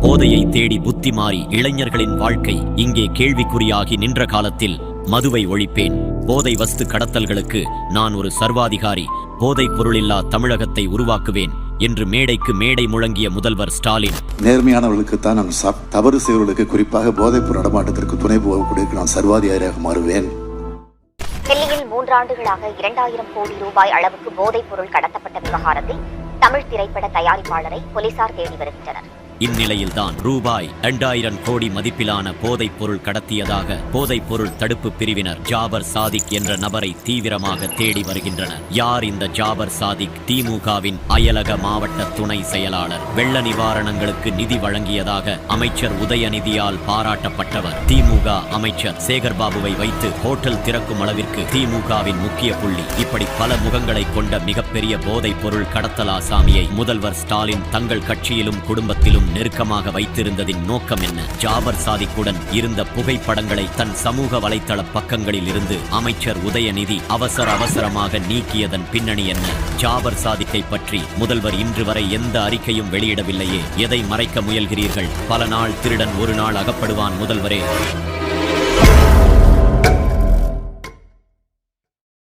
போதையை தேடி புத்தி மாறி இளைஞர்களின் வாழ்க்கை இங்கே கேள்விக்குறியாகி நின்ற காலத்தில் மதுவை ஒழிப்பேன். போதை வஸ்து கடத்தல்களுக்கு நான் ஒரு சர்வாதிகாரி. போதைப் பொருளில்லா தமிழகத்தை உருவாக்குவேன் என்று மேடைக்கு மேடை முழங்கிய முதல்வர் ஸ்டாலின். நேர்மையானவர்களுக்குத்தான் நான் சாப்- தவறு செய்வர்களுக்கு குறிப்பாக போதைப்பொருள் நடமாட்டத்திற்கு துணை போகக்கூடிய நான் சர்வாதிகாரியாக மாறுவேன். டெல்லியில் மூன்றாண்டுகளாக இரண்டாயிரம் கோடி ரூபாய் அளவுக்கு போதைப் பொருள் கடத்தப்பட்ட விவகாரத்தில் தமிழ் திரைப்பட தயாரிப்பாளரை போலீசார் தேடி வருகின்றனர். இந்நிலையில்தான் ரூபாய் இரண்டாயிரம் கோடி மதிப்பிலான போதைப் பொருள் கடத்தியதாக போதைப் பொருள் தடுப்பு பிரிவினர் ஜாபர் சாதிக் என்ற நபரை தீவிரமாக தேடி வருகின்றனர். யார் இந்த ஜாபர் சாதிக்? திமுகவின் அயலக மாவட்ட துணை செயலாளர். வெள்ள நிவாரணங்களுக்கு நிதி வழங்கியதாக அமைச்சர் உதயநிதியால் பாராட்டப்பட்டவர். திமுக அமைச்சர் சேகர்பாபுவை வைத்து ஹோட்டல் திறக்கும் அளவிற்கு திமுகவின் முக்கிய புள்ளி. இப்படி பல முகங்களை கொண்ட மிகப்பெரிய போதைப் பொருள் கடத்தல் ஆசாமியை முதல்வர் ஸ்டாலின் தங்கள் கட்சியிலும் குடும்பத்திலும் நெருக்கமாக வைத்திருந்ததின் நோக்கம் என்ன? ஜாபர் சாதிக்குடன் இருந்த புகைப்படங்களை தன் சமூக வலைத்தள பக்கங்களில் இருந்து அமைச்சர் உதயநிதி அவசர அவசரமாக நீக்கியதன் பின்னணி என்ன? ஜாபர் சாதிக்கை பற்றி முதல்வர் இன்று வரை எந்த அறிக்கையும் வெளியிடவில்லையே. எதை மறைக்க முயல்கிறீர்கள்? பல நாள் திருடன் ஒரு நாள் அகப்படுவான் முதல்வரே.